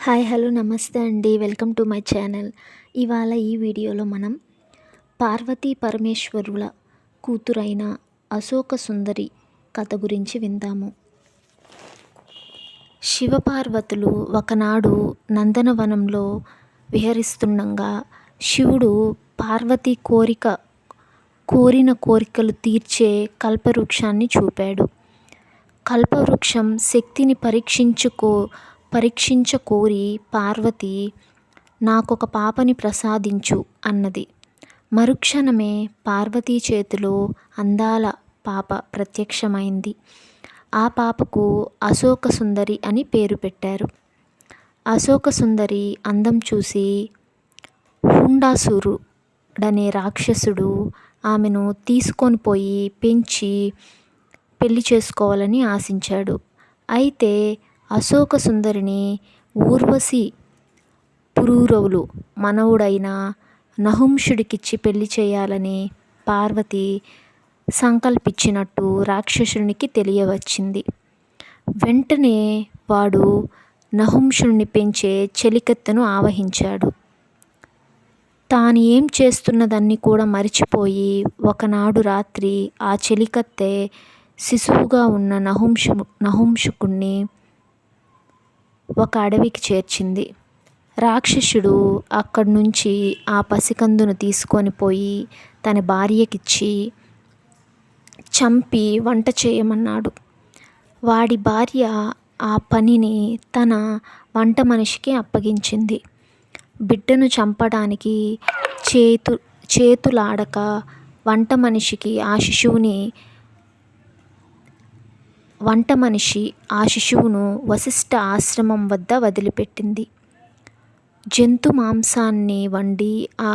Hi hello నమస్తే అండి. Welcome to my channel. ఇవాళ ఈ వీడియోలో మనం పార్వతీ పరమేశ్వరుల కూతురైన అశోక సుందరి కథ గురించి విందాము. శివపార్వతులు ఒకనాడు నందనవనంలో విహరిస్తుండగా శివుడు పార్వతి కోరిక కోరిన కోరికలు తీర్చే కల్పవృక్షాన్ని చూపాడు. కల్పవృక్షం శక్తిని పరీక్షించుకో పరీక్షించకోరి పార్వతి నాకొక పాపని ప్రసాదించు అన్నది. మరుక్షణమే పార్వతీ చేతిలో అందాల పాప ప్రత్యక్షమైంది. ఆ పాపకు అశోక సుందరి అని పేరు పెట్టారు. అశోక సుందరి అందం చూసి హుండాసురుడనే రాక్షసుడు ఆమెను తీసుకొని పోయి పెంచి పెళ్ళి చేసుకోవాలని ఆశించాడు. అయితే అశోక సుందరిని ఊర్వశి పురూరవులు మనవుడైన నహుంషుడికిచ్చి పెళ్ళి చేయాలని పార్వతి సంకల్పించినట్టు రాక్షసునికి తెలియవచ్చింది. వెంటనే వాడు నహుంషుణ్ణి పెంచే చెలికత్తెను ఆవహించాడు. తాను ఏం చేస్తున్నదాన్ని కూడా మరిచిపోయి ఒకనాడు రాత్రి ఆ చెలికత్తె శిశువుగా ఉన్న నహుంషు నహుంషుకుణ్ణి ఒక అడవికి చేర్చింది. రాక్షసుడు అక్కడి నుంచి ఆ పసికందును తీసుకొని పోయి తన భార్యకిచ్చి చంపి వంట చేయమన్నాడు. వాడి భార్య ఆ పనిని తన వంట మనిషికి అప్పగించింది. బిడ్డను చంపడానికి చేతు చేతులాడక వంట మనిషికి ఆ శిశువుని వంట మనిషి ఆ శిశువును వశిష్ఠ ఆశ్రమం వద్ద వదిలిపెట్టింది. జంతు మాంసాన్ని వండి ఆ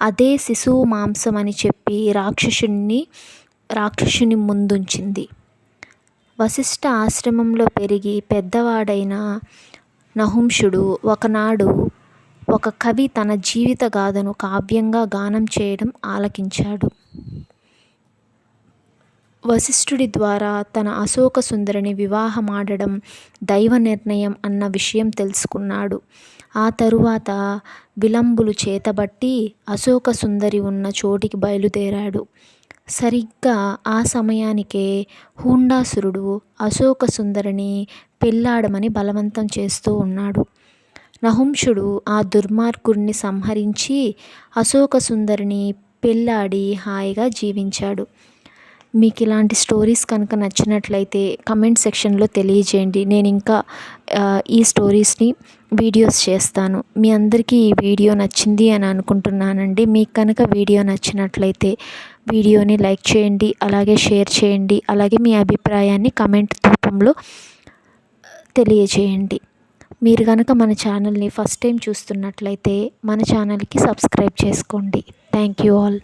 అదే శిశువు మాంసం అని చెప్పి రాక్షసుని రాక్షసుని ముందుంచింది. వశిష్ఠ ఆశ్రమంలో పెరిగి పెద్దవాడైన నహుంషుడు ఒకనాడు ఒక కవి తన జీవిత గాథను కావ్యంగా గానం చేయడం ఆలకించాడు. వశిష్ఠుడి ద్వారా తన అశోక సుందరిని వివాహమాడడం దైవ నిర్ణయం అన్న విషయం తెలుసుకున్నాడు. ఆ తరువాత విలంబులు చేతబట్టి అశోక సుందరి ఉన్న చోటికి బయలుదేరాడు. సరిగ్గా ఆ సమయానికే హూండాసురుడు అశోక సుందరిని పెళ్ళాడమని బలవంతం చేస్తూ ఉన్నాడు. నహుంషుడు ఆ దుర్మార్గుడిని సంహరించి అశోక సుందరిని పెళ్ళాడి హాయిగా జీవించాడు. మీకు ఇలాంటి స్టోరీస్ కనుక నచ్చినట్లయితే కమెంట్ సెక్షన్లో తెలియజేయండి. నేను ఇంకా ఈ స్టోరీస్ని వీడియోస్ చేస్తాను. మీ అందరికీ ఈ వీడియో నచ్చింది అని అనుకుంటున్నానండి. మీకు కనుక వీడియో నచ్చినట్లయితే వీడియోని లైక్ చేయండి అలాగే షేర్ చేయండి అలాగే మీ అభిప్రాయాన్ని కమెంట్ రూపంలో తెలియజేయండి. మీరు కనుక మన ఛానల్ని ఫస్ట్ టైం చూస్తున్నట్లయితే మన ఛానల్కి సబ్స్క్రైబ్ చేసుకోండి. Thank you all.